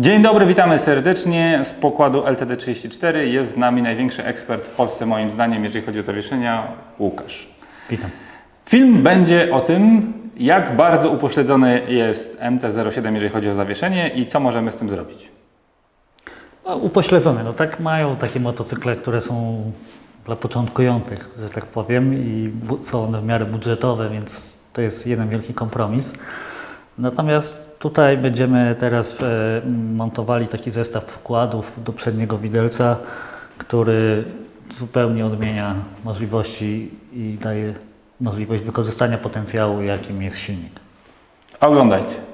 Dzień dobry, witamy serdecznie z pokładu LTD34. Jest z nami największy ekspert w Polsce, moim zdaniem, jeżeli chodzi o zawieszenia, Łukasz. Witam. Film będzie o tym, jak bardzo upośledzony jest MT-07, jeżeli chodzi o zawieszenie i co możemy z tym zrobić. No, upośledzone, no tak mają takie motocykle, które są dla początkujących, że tak powiem, i są one w miarę budżetowe, więc to jest jeden wielki kompromis. Natomiast tutaj będziemy teraz e, montowali taki zestaw wkładów do przedniego widelca, który zupełnie odmienia możliwości i daje możliwość wykorzystania potencjału, jakim jest silnik. Oglądajcie.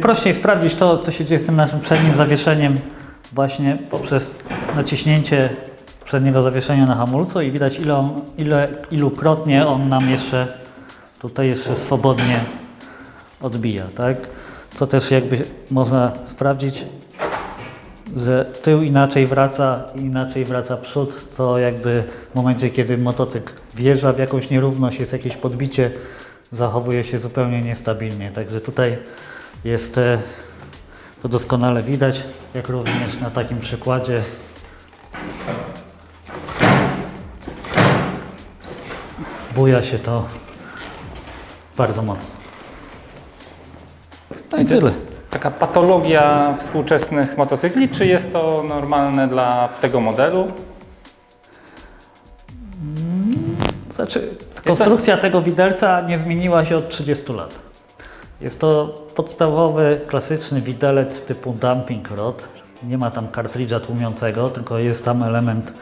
Najprościej sprawdzić to, co się dzieje z tym naszym przednim zawieszeniem właśnie poprzez naciśnięcie przedniego zawieszenia na hamulcu i widać ile, on, ile ilukrotnie on nam jeszcze tutaj jeszcze swobodnie odbija, tak? Co też jakby można sprawdzić, że tył inaczej wraca, inaczej wraca przód, co jakby w momencie, kiedy motocykl wjeżdża w jakąś nierówność, jest jakieś podbicie, zachowuje się zupełnie niestabilnie. Także tutaj jest e, to doskonale widać, jak również na takim przykładzie. Buja się to bardzo mocno. No i tyle. taka patologia współczesnych motocykli, czy jest to normalne dla tego modelu? Znaczy, konstrukcja tego widelca nie zmieniła się od 30 lat. Jest to podstawowy, klasyczny widelec typu dumping rod. Nie ma tam kartridża tłumiącego, tylko jest tam element,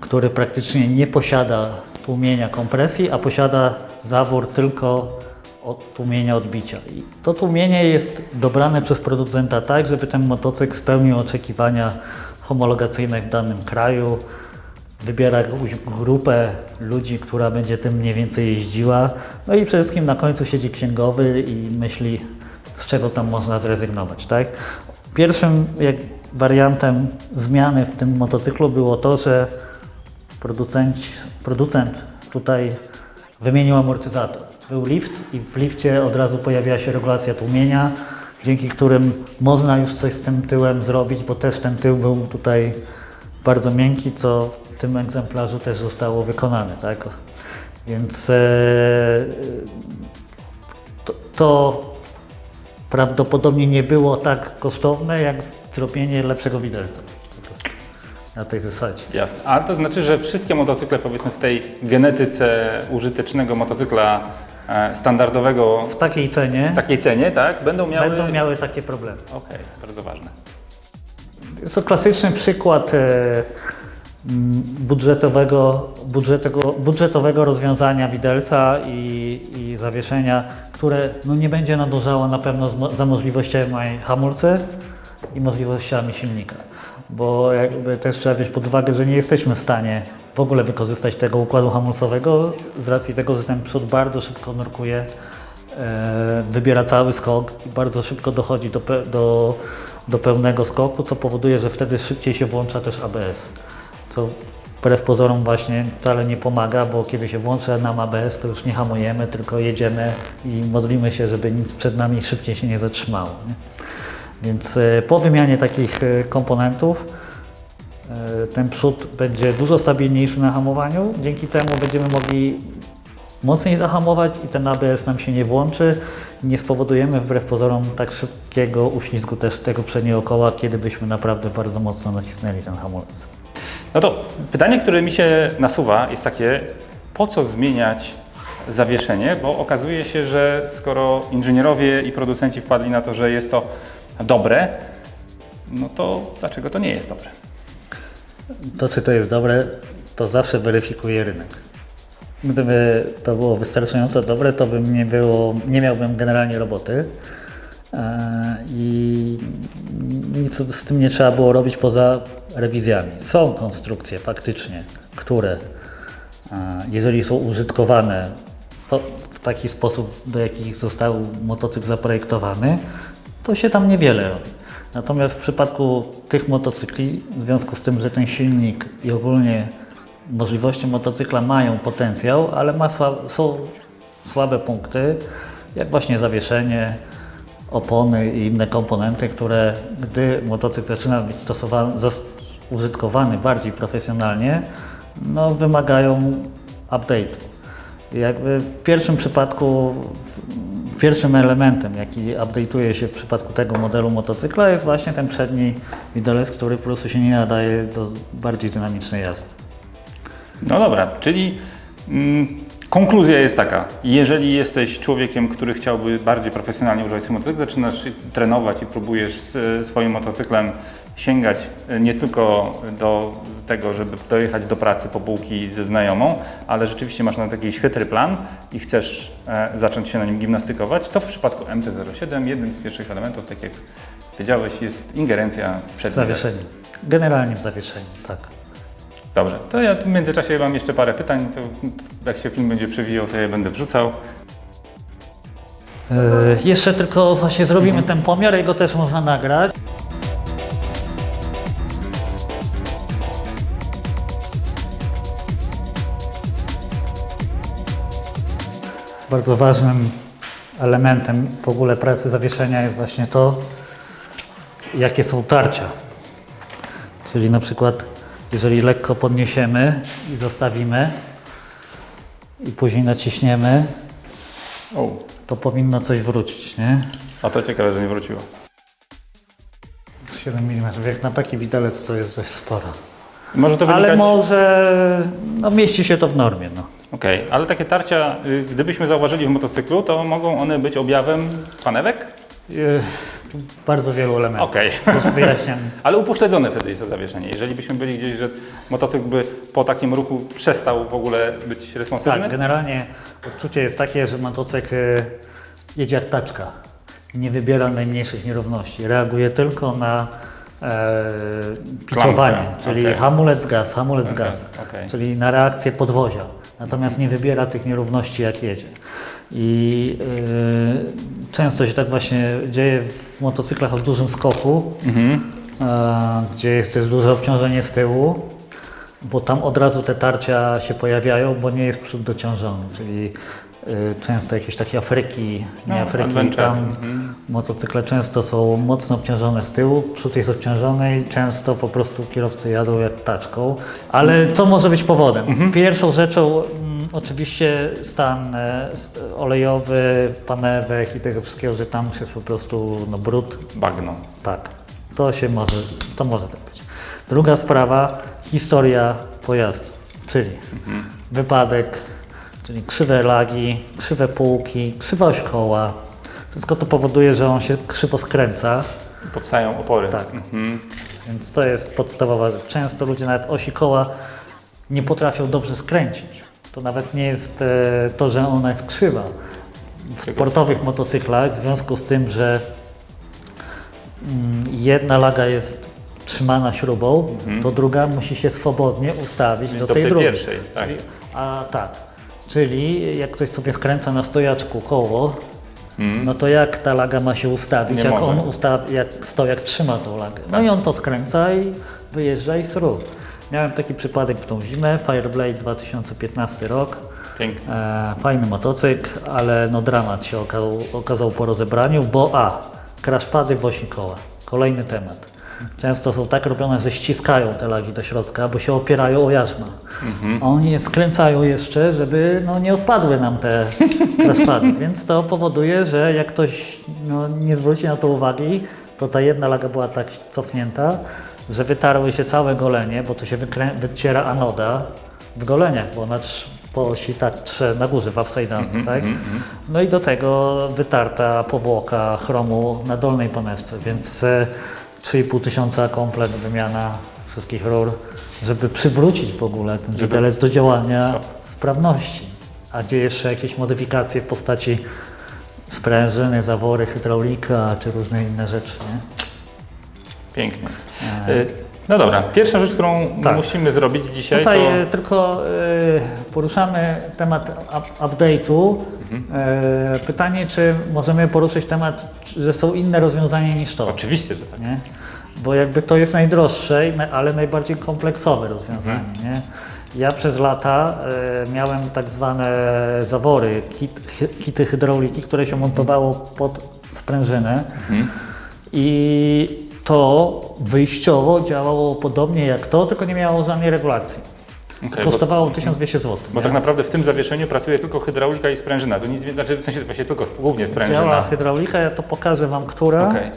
który praktycznie nie posiada tłumienia kompresji, a posiada zawór tylko od tłumienia odbicia. I to tłumienie jest dobrane przez producenta tak, żeby ten motocykl spełnił oczekiwania homologacyjne w danym kraju, wybiera grupę ludzi, która będzie tym mniej więcej jeździła. No i przede wszystkim na końcu siedzi księgowy i myśli, z czego tam można zrezygnować. Tak? Pierwszym jak wariantem zmiany w tym motocyklu było to, że producent, producent tutaj wymienił amortyzator. Był lift i w lifcie od razu pojawiła się regulacja tłumienia, dzięki którym można już coś z tym tyłem zrobić, bo też ten tył był tutaj bardzo miękki, co tym egzemplarzu też zostało wykonane. Tak? Więc e, to, to prawdopodobnie nie było tak kosztowne, jak zrobienie lepszego widelca. Na tej zasadzie. Jasne. Ale to znaczy, że wszystkie motocykle, powiedzmy, w tej genetyce użytecznego motocykla e, standardowego W takiej cenie w takiej cenie, tak, będą miały... będą miały takie problemy. Okej, bardzo ważne. Jest to klasyczny przykład e, budżetowego, budżetowego, budżetowego rozwiązania widelca i, i zawieszenia, które no, nie będzie nadążało na pewno z, za możliwościami hamulcy i możliwościami silnika. Bo jakby też trzeba wziąć pod uwagę, że nie jesteśmy w stanie w ogóle wykorzystać tego układu hamulcowego z racji tego, że ten przód bardzo szybko nurkuje e, wybiera cały skok i bardzo szybko dochodzi do, do, do pełnego skoku, co powoduje, że wtedy szybciej się włącza też ABS. Co wbrew pozorom właśnie wcale nie pomaga, bo kiedy się włącza nam ABS, to już nie hamujemy, tylko jedziemy i modlimy się, żeby nic przed nami szybciej się nie zatrzymało. Nie? Więc e, po wymianie takich e, komponentów e, ten przód będzie dużo stabilniejszy na hamowaniu. Dzięki temu będziemy mogli mocniej zahamować i ten ABS nam się nie włączy. Nie spowodujemy wbrew pozorom tak szybkiego uślizgu też tego przedniego koła, kiedy byśmy naprawdę bardzo mocno nacisnęli ten hamulec. No to pytanie, które mi się nasuwa jest takie, po co zmieniać zawieszenie, bo okazuje się, że skoro inżynierowie i producenci wpadli na to, że jest to dobre, no to dlaczego to nie jest dobre? To, czy to jest dobre, to zawsze weryfikuje rynek. Gdyby to było wystarczająco dobre, to bym nie, było, nie miałbym generalnie roboty e, i nic z tym nie trzeba było robić poza rewizjami. Są konstrukcje faktycznie, które e, jeżeli są użytkowane w taki sposób, do jakich został motocykl zaprojektowany, to się tam niewiele robi. Natomiast w przypadku tych motocykli, w związku z tym, że ten silnik i ogólnie możliwości motocykla mają potencjał, ale ma sła- są słabe punkty, jak właśnie zawieszenie, opony i inne komponenty, które gdy motocykl zaczyna być stosowany, użytkowany bardziej profesjonalnie, no, wymagają update'u. Jakby w pierwszym przypadku, pierwszym elementem, jaki update'uje się w przypadku tego modelu motocykla jest właśnie ten przedni widelec, który po prostu się nie nadaje do bardziej dynamicznej jazdy. No dobra, czyli mm, konkluzja jest taka. Jeżeli jesteś człowiekiem, który chciałby bardziej profesjonalnie używać swojego motocykla, zaczynasz trenować i próbujesz swoim motocyklem sięgać e, nie tylko do tego, żeby dojechać do pracy po bułki ze znajomą, ale rzeczywiście masz na taki chytry plan i chcesz e, zacząć się na nim gimnastykować, to w przypadku MT-07 jednym z pierwszych elementów, tak jak wiedziałeś, jest ingerencja przed Zawieszenie. Generalnie w zawieszeniu, tak. Dobrze, to ja w międzyczasie mam jeszcze parę pytań, to jak się film będzie przewijał, to je będę wrzucał. E, jeszcze tylko właśnie zrobimy ten pomiar, jego też można nagrać. Bardzo ważnym elementem w ogóle pracy zawieszenia jest właśnie to, jakie są tarcia. Czyli na przykład, jeżeli lekko podniesiemy i zostawimy i później naciśniemy, O, to powinno coś wrócić, nie? a to ciekawe, że nie wróciło. 7 mm. Jak na taki widelec to jest dość sporo. Może to wynikać... Ale może no, mieści się to w normie. No. Okej, ale takie tarcia, y, gdybyśmy zauważyli w motocyklu, to mogą one być objawem panewek? Yy, bardzo wielu elementów. Okej. Wyjaśniam. Ale upośledzone wtedy jest to zawieszenie. Jeżeli byśmy byli gdzieś, że motocykl by po takim ruchu przestał w ogóle być responsywny? Tak, generalnie odczucie jest takie, że motocykl y, jedzie jak taczka. Nie wybiera najmniejszych nierówności. Reaguje tylko na e, piczowanie, czyli okej. hamulec, gaz, hamulec, Okej, gaz. okej. Czyli na reakcję podwozia. Natomiast nie wybiera tych nierówności jak jedzie. I y, często się tak właśnie dzieje w motocyklach o dużym skoku, Mhm. e, gdzie jest też duże obciążenie z tyłu, bo tam od razu te tarcia się pojawiają, bo nie jest przód dociążony, czyli y, często jakieś takie Afryki, nie No, Afryki, adventure. tam Mhm. motocykle często są mocno obciążone z tyłu, przód jest obciążony i często po prostu kierowcy jadą jak taczką. Ale co może być powodem? Mhm. Pierwszą rzeczą mm, oczywiście stan e, olejowy, panewek i tego wszystkiego, że tam jest po prostu no, brud, Bagno. tak, to się może, to może tak być. Druga sprawa, historia pojazdu, czyli wypadek, czyli krzywe lagi, krzywe półki, krzywa oś koła. Wszystko to powoduje, że on się krzywo skręca, Powstają opory. Tak. Mhm. więc to jest podstawowa rzecz. Często ludzie nawet osi koła nie potrafią dobrze skręcić. To nawet nie jest e, to, że ona jest krzywa. W sportowych motocyklach, w związku z tym, że mm, jedna laga jest trzymana śrubą, to druga musi się swobodnie ustawić do, Do tej tej drugiej. pierwszej, tak. A tak, czyli jak ktoś sobie skręca na stojaczku koło, Mhm. no to jak ta laga ma się ustawić, Nie jak może. on ustaw, jak stojak trzyma tą lagę. No i on to skręca i wyjeżdża i srób. Miałem taki przypadek w tą zimę, Fireblade 2015 rok. E, fajny motocykl, ale no dramat się okazał, okazał po rozebraniu, bo a, kraszpady w osi koła. Kolejny temat. Często są tak robione, że ściskają te lagi do środka, bo się opierają o jarzma. Oni je skręcają jeszcze, żeby no, nie odpadły nam te kraszpady. Więc to powoduje, że jak ktoś no, nie zwróci na to uwagi, to ta jedna laga była tak cofnięta, że wytarły się całe golenie, bo to się wyciera anoda w goleniach, bo ona po osi tak trze na górze w upside down, tak? No i do tego wytarta powłoka chromu na dolnej panewce, więc e, 3,5 tysiąca komplet wymiana wszystkich rur, żeby przywrócić w ogóle ten widelec do działania sprawności. A gdzie jeszcze jakieś modyfikacje w postaci sprężyny, zawory, hydraulika czy różne inne rzeczy, nie? Pięknie. Y, No dobra, pierwsza rzecz, którą Tak. musimy zrobić dzisiaj, Tutaj to... e, tylko e, poruszamy temat up- update'u. Mhm. E, Pytanie, czy możemy poruszyć temat, że są inne rozwiązania niż to. Oczywiście, że tak. nie? Bo jakby to jest najdroższe, ale najbardziej kompleksowe rozwiązanie. Mhm. Nie? Ja przez lata miałem tak zwane zawory, kit, kity hydrauliki, które się montowało pod sprężynę Mhm. i to wyjściowo działało podobnie jak to, tylko nie miało żadnej regulacji. Bo, Kosztowało 1200 zł. bo tak naprawdę w tym zawieszeniu pracuje tylko hydraulika i sprężyna. To nic, znaczy w sensie właśnie tylko głównie sprężyna. Działa hydraulika, ja to pokażę Wam, która, Okej,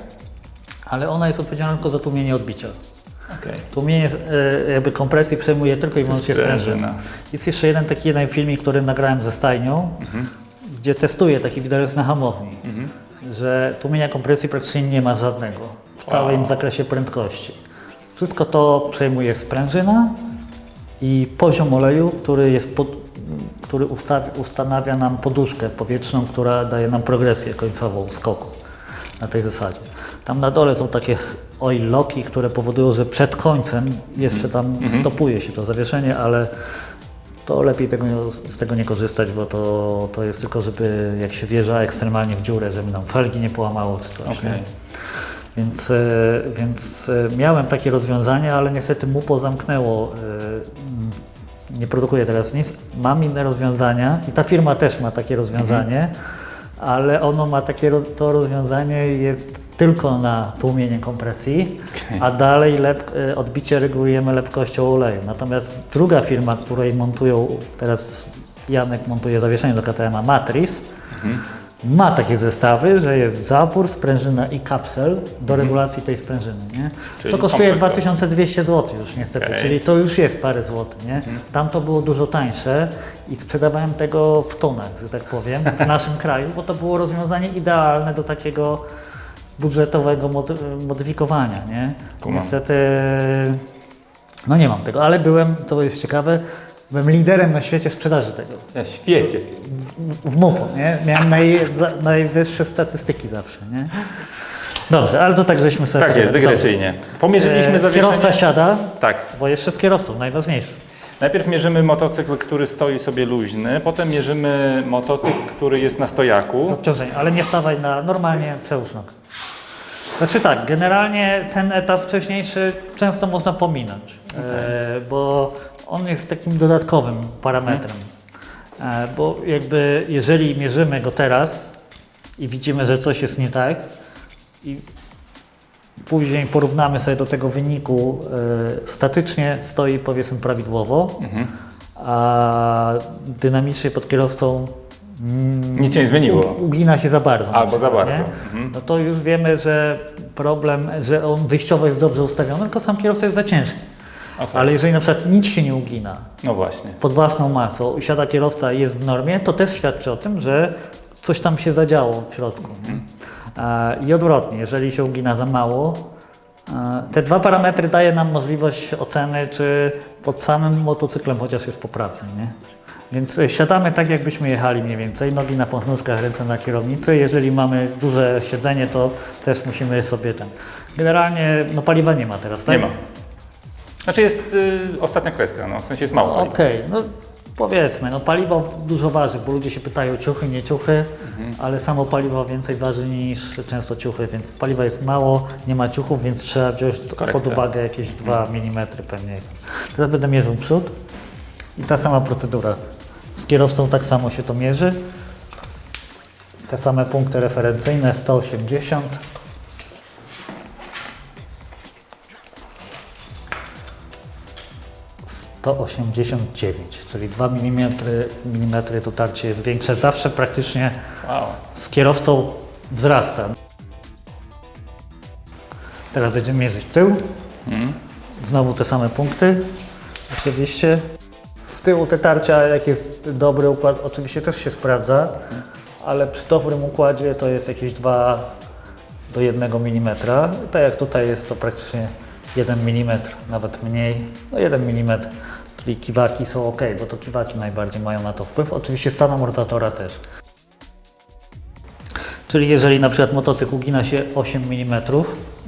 ale ona jest odpowiedzialna tylko za tłumienie odbicia. okej. Tłumienie e, jakby kompresji przejmuje tylko i wyłącznie sprężyna. sprężyna. Jest jeszcze jeden taki jeden filmik, który nagrałem ze stajnią, gdzie testuję taki widelec na hamowni, że tłumienia kompresji praktycznie nie ma żadnego całym zakresie prędkości. Wszystko to przejmuje sprężyna i poziom oleju, który, jest pod, który ustanawia nam poduszkę powietrzną, która daje nam progresję końcową skoku na tej zasadzie. Tam na dole są takie oil locki, które powodują, że przed końcem jeszcze tam stopuje się to zawieszenie, ale to lepiej tego, z tego nie korzystać, bo to, to jest tylko, żeby jak się wjeżdża ekstremalnie w dziurę, żeby nam felgi nie połamało czy coś. Okej. Więc, e, więc e, miałem takie rozwiązania, ale niestety MUPO zamknęło. e, mm, Nie produkuje teraz nic. Mam inne rozwiązania i ta firma też ma takie rozwiązanie, ale ono ma takie, to rozwiązanie jest tylko na tłumienie kompresji, Okej. a dalej lep, odbicie regulujemy lepkością oleju. Natomiast druga firma, której montują, teraz Janek montuje zawieszenie do KTM, Matrix, ma takie zestawy, że jest zawór, sprężyna i kapsel do regulacji tej sprężyny. Nie? Mhm. Czyli to kosztuje kompleksowo. 2200 zł już niestety, Okej. czyli to już jest parę złotych. Nie? Tam to było dużo tańsze i sprzedawałem tego w tonach, że tak powiem, w naszym kraju, bo to było rozwiązanie idealne do takiego budżetowego mod- modyfikowania. Nie? Kumam. Niestety no nie mam tego, ale byłem, to jest ciekawe, byłem liderem na świecie sprzedaży tego. Na świecie. W MUPO, nie? Miałem naj, najwyższe statystyki zawsze, nie? Dobrze, ale to tak żeśmy sobie... Tak jest, Dobrze. dygresyjnie. Pomierzyliśmy E, zawieszenie. Kierowca siada, Tak. bo jeszcze z kierowcą, najważniejsze. Najpierw mierzymy motocykl, który stoi sobie luźny, potem mierzymy motocykl, który jest na stojaku. Obciążenie, ale nie stawaj na normalnie przełóż nóg. Znaczy tak, generalnie ten etap wcześniejszy często można pominąć, e, bo on jest takim dodatkowym parametrem. E, bo jakby jeżeli mierzymy go teraz i widzimy, że coś jest nie tak i później porównamy sobie do tego wyniku, e, statycznie stoi powiedzmy prawidłowo, a dynamicznie pod kierowcą Nic się nie zmieniło. Ugina się za bardzo. Albo za bardzo. Mhm. No to już wiemy, że problem, że on wyjściowo jest dobrze ustawiony, tylko sam kierowca jest za ciężki. Okej. Ale jeżeli na przykład nic się nie ugina No właśnie. pod własną masą i siada kierowca i jest w normie, to też świadczy o tym, że coś tam się zadziało w środku. Mhm. A, I odwrotnie, jeżeli się ugina za mało, a, te dwa parametry daje nam możliwość oceny, czy pod samym motocyklem chociaż jest poprawny. Nie? Więc e, siadamy tak, jakbyśmy jechali mniej więcej, nogi na pąchnówkach, ręce na kierownicy. Jeżeli mamy duże siedzenie, to też musimy sobie ten. Generalnie no, paliwa nie ma teraz, tak? Nie ma. Znaczy jest y, ostatnia kreska, no, w sensie jest mało. Okej, no powiedzmy, no paliwo dużo waży, bo ludzie się pytają ciuchy, nie ciuchy, ale samo paliwo więcej waży niż często ciuchy, więc paliwa jest mało, nie ma ciuchów, więc trzeba wziąć pod Korekta. uwagę jakieś 2 mm pewnie. Teraz będę mierzył przód i ta sama procedura. Z kierowcą tak samo się to mierzy. Te same punkty referencyjne 180. To 89, czyli 2 mm, mm dotarcie jest większe. Zawsze praktycznie Wow. z kierowcą wzrasta. Teraz będziemy mierzyć tył. Mhm. Znowu te same punkty. Oczywiście. Z tyłu te tarcia, jak jest dobry układ, oczywiście też się sprawdza, ale przy dobrym układzie to jest jakieś 2 do 1 mm. Tak jak tutaj jest to praktycznie 1 mm, nawet mniej. No 1 mm, czyli kiwaki są ok, bo to kiwaki najbardziej mają na to wpływ. Oczywiście stan amortyzatora też. Czyli jeżeli na przykład motocykl ugina się 8 mm,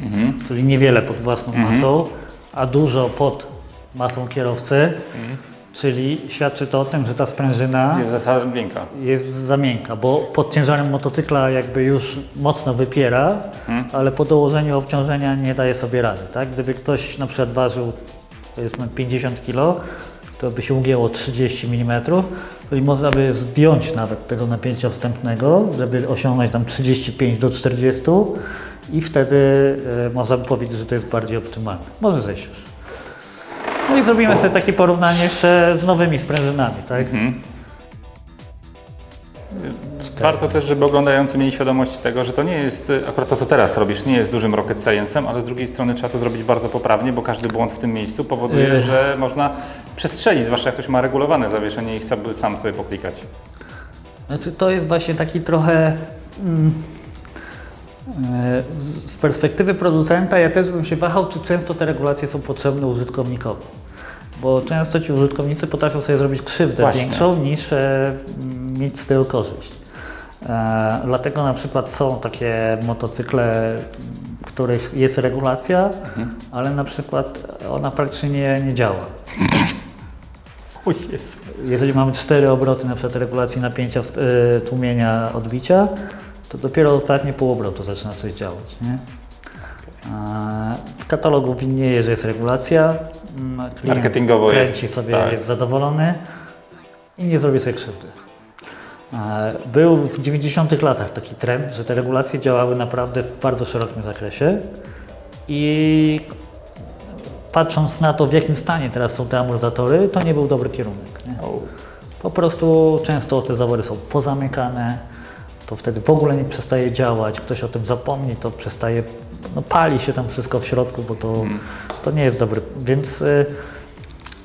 Mhm. czyli niewiele pod własną masą, a dużo pod masą kierowcy, czyli świadczy to o tym, że ta sprężyna Jest zasada miękka. jest za miękka, bo pod ciężarem motocykla jakby już mocno wypiera, ale po dołożeniu obciążenia nie daje sobie rady. Tak? Gdyby ktoś na przykład ważył powiedzmy 50 kg, to by się ugięło 30 mm, czyli można by zdjąć nawet tego napięcia wstępnego, żeby osiągnąć tam 35 do 40 i wtedy e, można by powiedzieć, że to jest bardziej optymalne. Może zejść już. No i zrobimy sobie takie porównanie jeszcze z nowymi sprężynami, tak? Warto też, żeby oglądający mieli świadomość tego, że to nie jest, akurat to co teraz robisz, nie jest dużym rocket science'em, ale z drugiej strony trzeba to zrobić bardzo poprawnie, bo każdy błąd w tym miejscu powoduje, Ech. że można przestrzelić, zwłaszcza jak ktoś ma regulowane zawieszenie i chce sam sobie poklikać. Znaczy, to jest właśnie taki trochę. Mm, e, z- z perspektywy producenta, ja też bym się wahał, czy często te regulacje są potrzebne użytkownikowi. Bo często ci użytkownicy potrafią sobie zrobić krzywdę Właśnie. większą niż e, mieć z tego korzyść. E, dlatego na przykład są takie motocykle, w których jest regulacja, ale na przykład ona praktycznie nie, nie działa. Jeżeli mamy cztery obroty na przykład regulacji napięcia, y, tłumienia, odbicia, to dopiero ostatnie pół obrotu zaczyna coś działać. Nie? Katalogu widnieje, że jest regulacja. mm, klient Marketingowo kręci jest, sobie, tak. jest zadowolony i nie zrobi sobie krzywdy. A Był w 90 latach taki trend, że te regulacje działały naprawdę w bardzo szerokim zakresie i patrząc na to, w jakim stanie teraz są te amortyzatory, to nie był dobry kierunek. Nie? Po prostu często te zawory są pozamykane, to wtedy w ogóle nie przestaje działać, ktoś o tym zapomni, to przestaje, no pali się tam wszystko w środku, bo to, to nie jest dobre. Więc y,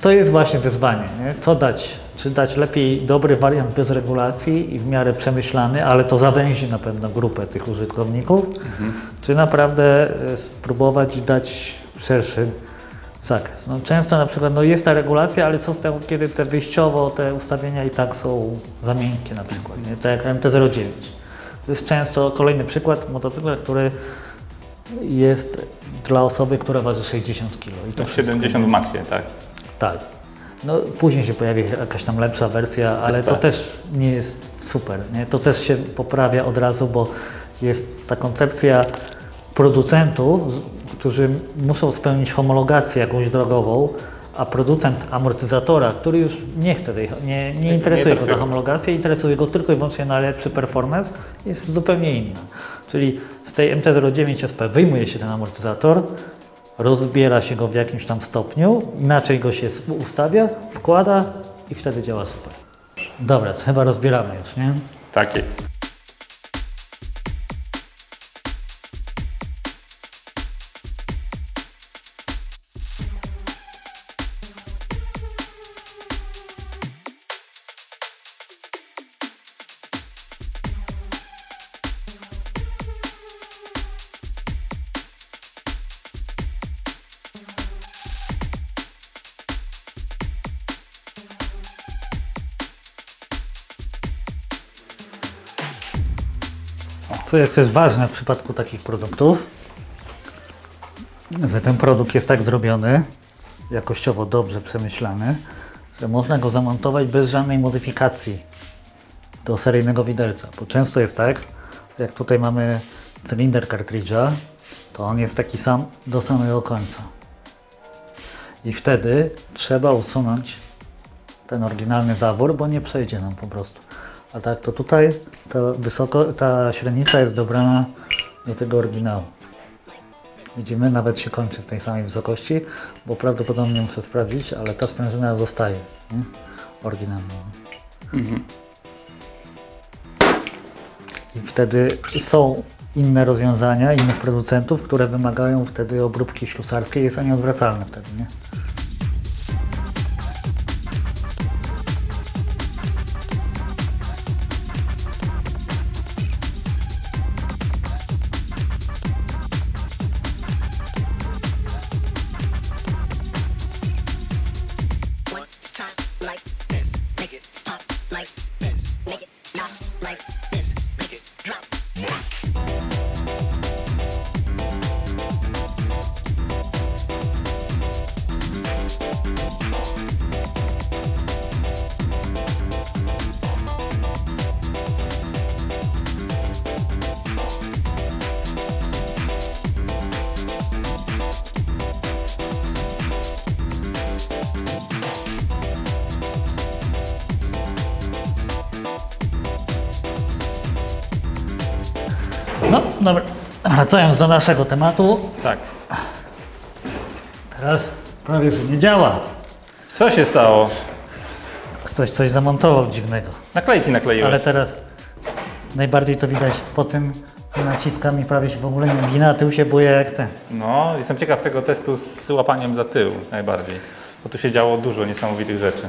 to jest właśnie wyzwanie, nie? co dać? Czy dać lepiej dobry wariant bez regulacji i w miarę przemyślany, ale to zawęzi na pewno grupę tych użytkowników, czy naprawdę y, spróbować dać szerszy zakres. No, często na przykład no jest ta regulacja, ale co z tego, kiedy te wyjściowo te ustawienia i tak są za miękkie na przykład, nie? tak jak MT-09. To jest często kolejny przykład motocykla, który jest dla osoby, która waży 60 kg. I to wszystko. 70 w maksie, tak. Tak. No, później się pojawi jakaś tam lepsza wersja, ale SP. to też nie jest super. Nie? To też się poprawia od razu, bo jest ta koncepcja producentów, którzy muszą spełnić homologację jakąś drogową, a producent amortyzatora, który już nie chce tej, nie, nie interesuje go ta homologacja, interesuje go tylko i wyłącznie na lepszy performance, jest zupełnie inna. Czyli z tej MT-09 SP wyjmuje się ten amortyzator, rozbiera się go w jakimś tam stopniu, inaczej go się ustawia, wkłada i wtedy działa super. Dobra, chyba rozbieramy już, nie? Tak jest. Co jest też ważne w przypadku takich produktów, że ten produkt jest tak zrobiony, jakościowo dobrze przemyślany, że można go zamontować bez żadnej modyfikacji do seryjnego widelca. Bo często jest tak, jak tutaj mamy cylinder kartridża, to on jest taki sam do samego końca. I wtedy trzeba usunąć ten oryginalny zawór, bo nie przejdzie nam po prostu. A tak to tutaj ta, wysoko, ta średnica jest dobrana do tego oryginału. Widzimy, nawet się kończy w tej samej wysokości, bo prawdopodobnie muszę sprawdzić, ale ta sprężyna zostaje nie? oryginalną. I wtedy są inne rozwiązania, innych producentów, które wymagają wtedy obróbki ślusarskiej, jest to nieodwracalne wtedy, nie? Wracając do naszego tematu, Tak. teraz prawie że nie działa. Co się stało? Ktoś coś zamontował dziwnego. Naklejki nakleiłeś. Ale teraz najbardziej to widać po tym, naciskam i prawie się w ogóle nie gina, a tył się buje jak ten. No, jestem ciekaw tego testu z łapaniem za tył najbardziej. Bo tu się działo dużo niesamowitych rzeczy.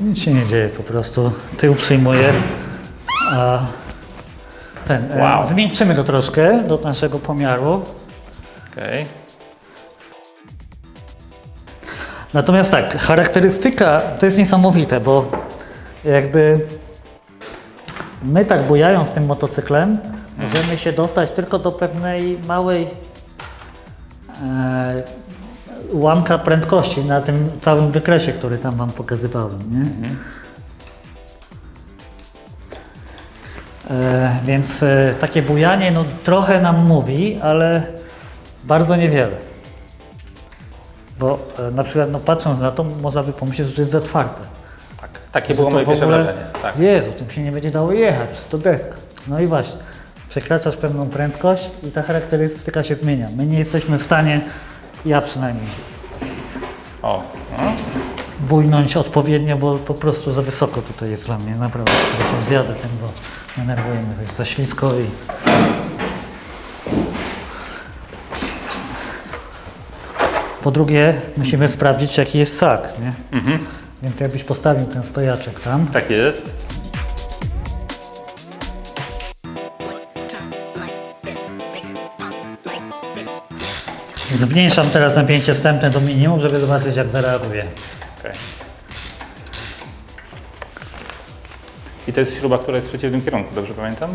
Nic się nie dzieje, po prostu tył przyjmuje, a ten, e, Wow. zmiękczymy to troszkę do naszego pomiaru. Okej. Natomiast tak, charakterystyka to jest niesamowite, bo jakby my tak bujając tym motocyklem, możemy się dostać tylko do pewnej małej e, ułamka prędkości na tym całym wykresie, który tam Wam pokazywałem. Nie? Więc e, takie bujanie no, trochę nam mówi, ale bardzo niewiele. Bo e, na przykład no, patrząc na to, można by pomyśleć, że to jest za twarde. Tak. Takie było moje pierwsze ogóle- wrażenie. Tak. Jezu, tym się nie będzie dało jechać, to deska. No i właśnie, przekraczasz pewną prędkość i ta charakterystyka się zmienia. My nie jesteśmy w stanie, ja przynajmniej, O. No. bujnąć odpowiednio, bo po prostu za wysoko tutaj jest dla mnie, naprawdę. Zjadę tym, bo denerwuje mnie, to jest za ślisko i... Po drugie, musimy sprawdzić, jaki jest sak, nie? Więc jakbyś postawił ten stojaczek tam, Tak jest. Zmniejszam teraz napięcie wstępne do minimum, żeby zobaczyć jak zareaguje. Okej. I to jest śruba, która jest w przeciwnym kierunku, dobrze pamiętam?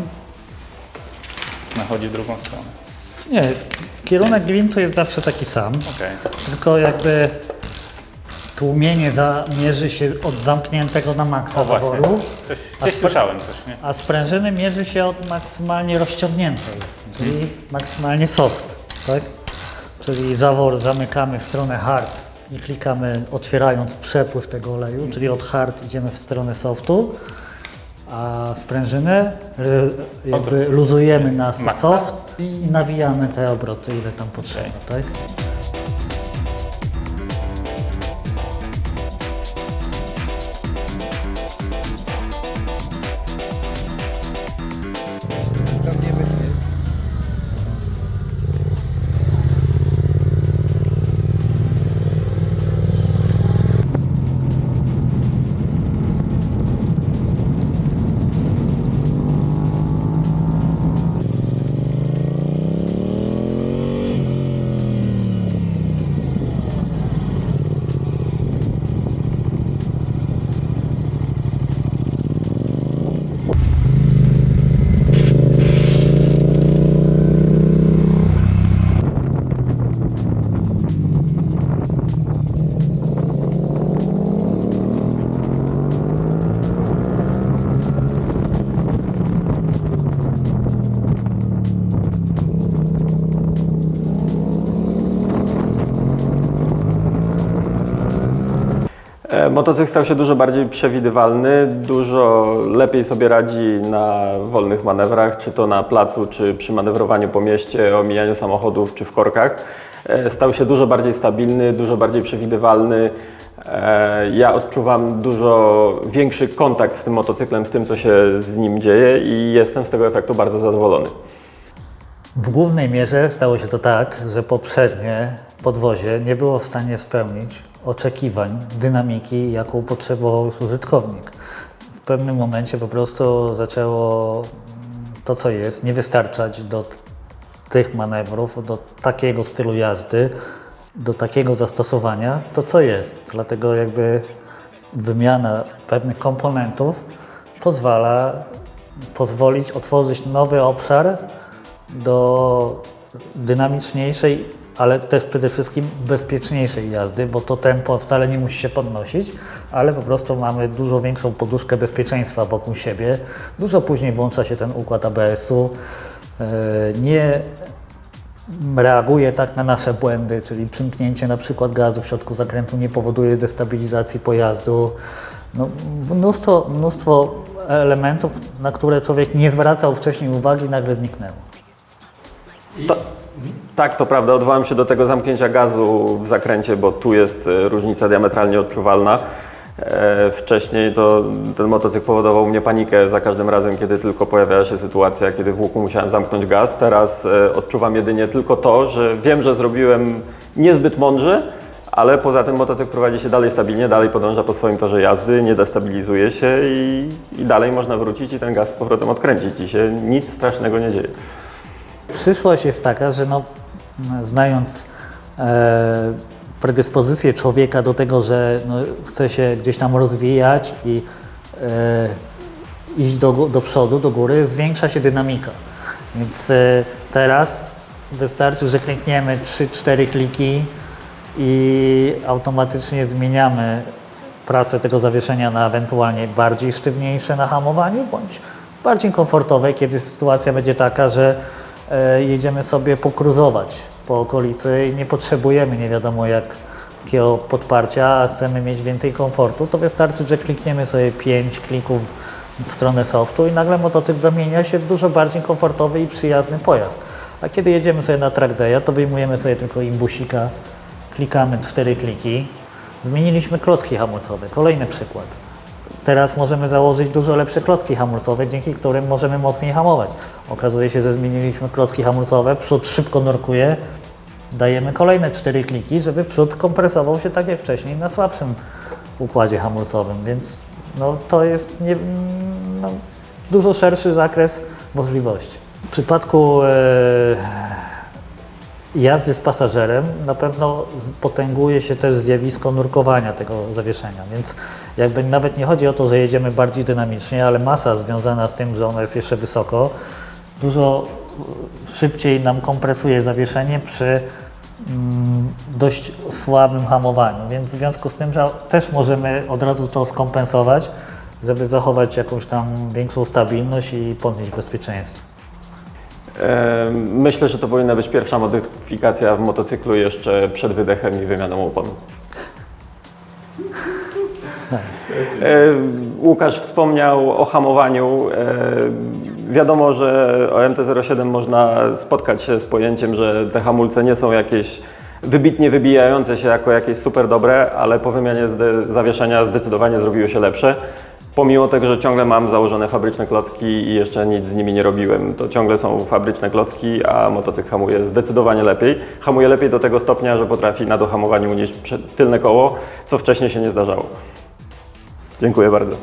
Nachodzi w drugą stronę. Nie, kierunek gwintu jest zawsze taki sam, Okej. tylko jakby tłumienie zamierzy się od zamkniętego na maksa O właśnie. zaworu, Coś, A gdzieś spra- słyszałem coś, nie? a sprężyny mierzy się od maksymalnie rozciągniętej, czyli maksymalnie soft, tak? Czyli zawór zamykamy w stronę hard i klikamy otwierając przepływ tego oleju, czyli od hard idziemy w stronę softu, a sprężynę y, jakby luzujemy na soft i nawijamy te obroty, ile tam potrzeba, tak? Motocykl stał się dużo bardziej przewidywalny, dużo lepiej sobie radzi na wolnych manewrach, czy to na placu, czy przy manewrowaniu po mieście, omijaniu samochodów, czy w korkach. E, Stał się dużo bardziej stabilny, dużo bardziej przewidywalny. E, Ja odczuwam dużo większy kontakt z tym motocyklem, z tym, co się z nim dzieje i jestem z tego efektu bardzo zadowolony. W głównej mierze stało się to tak, że poprzednie podwozie nie było w stanie spełnić oczekiwań, dynamiki, jaką potrzebował już użytkownik. W pewnym momencie po prostu zaczęło mm, to, co jest, nie wystarczać do tych manewrów, do takiego stylu jazdy, do takiego zastosowania, to co jest. Dlatego jakby wymiana pewnych komponentów pozwala pozwolić otworzyć nowy obszar do dynamiczniejszej, ale też przede wszystkim bezpieczniejszej jazdy, bo to tempo wcale nie musi się podnosić, ale po prostu mamy dużo większą poduszkę bezpieczeństwa wokół siebie. Dużo później włącza się ten układ ABS-u. Yy, Nie reaguje tak na nasze błędy, czyli przymknięcie na przykład gazu w środku zakrętu nie powoduje destabilizacji pojazdu. No, mnóstwo, mnóstwo elementów, na które człowiek nie zwracał wcześniej uwagi, nagle zniknęło. To, tak, to prawda. Odwołam się do tego zamknięcia gazu w zakręcie, bo tu jest e, różnica diametralnie odczuwalna. E, wcześniej to ten motocykl powodował mnie panikę za każdym razem, kiedy tylko pojawiała się sytuacja, kiedy w łuku musiałem zamknąć gaz. Teraz e, odczuwam jedynie tylko to, że wiem, że zrobiłem niezbyt mądrze, ale poza tym motocykl prowadzi się dalej stabilnie, dalej podąża po swoim torze jazdy, nie destabilizuje się i, i dalej można wrócić i ten gaz z powrotem odkręcić i się nic strasznego nie dzieje. Przyszłość jest taka, że no, znając e, predyspozycję człowieka do tego, że no, chce się gdzieś tam rozwijać i e, iść do, do przodu, do góry, zwiększa się dynamika. Więc e, teraz wystarczy, że klikniemy 3-4 kliki i automatycznie zmieniamy pracę tego zawieszenia na ewentualnie bardziej sztywniejsze na hamowaniu, bądź bardziej komfortowe, kiedy sytuacja będzie taka, że jedziemy sobie pokruzować po okolicy i nie potrzebujemy nie wiadomo jak, jakiego podparcia, a chcemy mieć więcej komfortu, to wystarczy, że klikniemy sobie 5 klików w stronę softu i nagle motocykl zamienia się w dużo bardziej komfortowy i przyjazny pojazd. A kiedy jedziemy sobie na track day'a, to wyjmujemy sobie tylko imbusika, klikamy cztery kliki, zmieniliśmy klocki hamulcowe. Kolejny przykład. Teraz możemy założyć dużo lepsze klocki hamulcowe, dzięki którym możemy mocniej hamować. Okazuje się, że zmieniliśmy klocki hamulcowe, przód szybko norkuje, dajemy kolejne cztery kliki, żeby przód kompresował się tak jak wcześniej na słabszym układzie hamulcowym, więc no, to jest nie, no, dużo szerszy zakres możliwości. W przypadku e, jazdy z pasażerem na pewno potęguje się też zjawisko nurkowania tego zawieszenia, więc jakby nawet nie chodzi o to, że jedziemy bardziej dynamicznie, ale masa związana z tym, że ona jest jeszcze wysoko, dużo szybciej nam kompresuje zawieszenie przy mm, dość słabym hamowaniu, więc w związku z tym, że też możemy od razu to skompensować, żeby zachować jakąś tam większą stabilność i podnieść bezpieczeństwo. Myślę, że to powinna być pierwsza modyfikacja w motocyklu jeszcze przed wydechem i wymianą opon. Łukasz wspomniał o hamowaniu. Wiadomo, że o MT-07 można spotkać się z pojęciem, że te hamulce nie są jakieś wybitnie wybijające się jako jakieś super dobre, ale po wymianie zde- zawieszenia zdecydowanie zrobiły się lepsze. Pomimo tego, że ciągle mam założone fabryczne klocki i jeszcze nic z nimi nie robiłem, to ciągle są fabryczne klocki, a motocykl hamuje zdecydowanie lepiej. Hamuje lepiej do tego stopnia, że potrafi na dohamowaniu unieść tylne koło, co wcześniej się nie zdarzało. Dziękuję bardzo.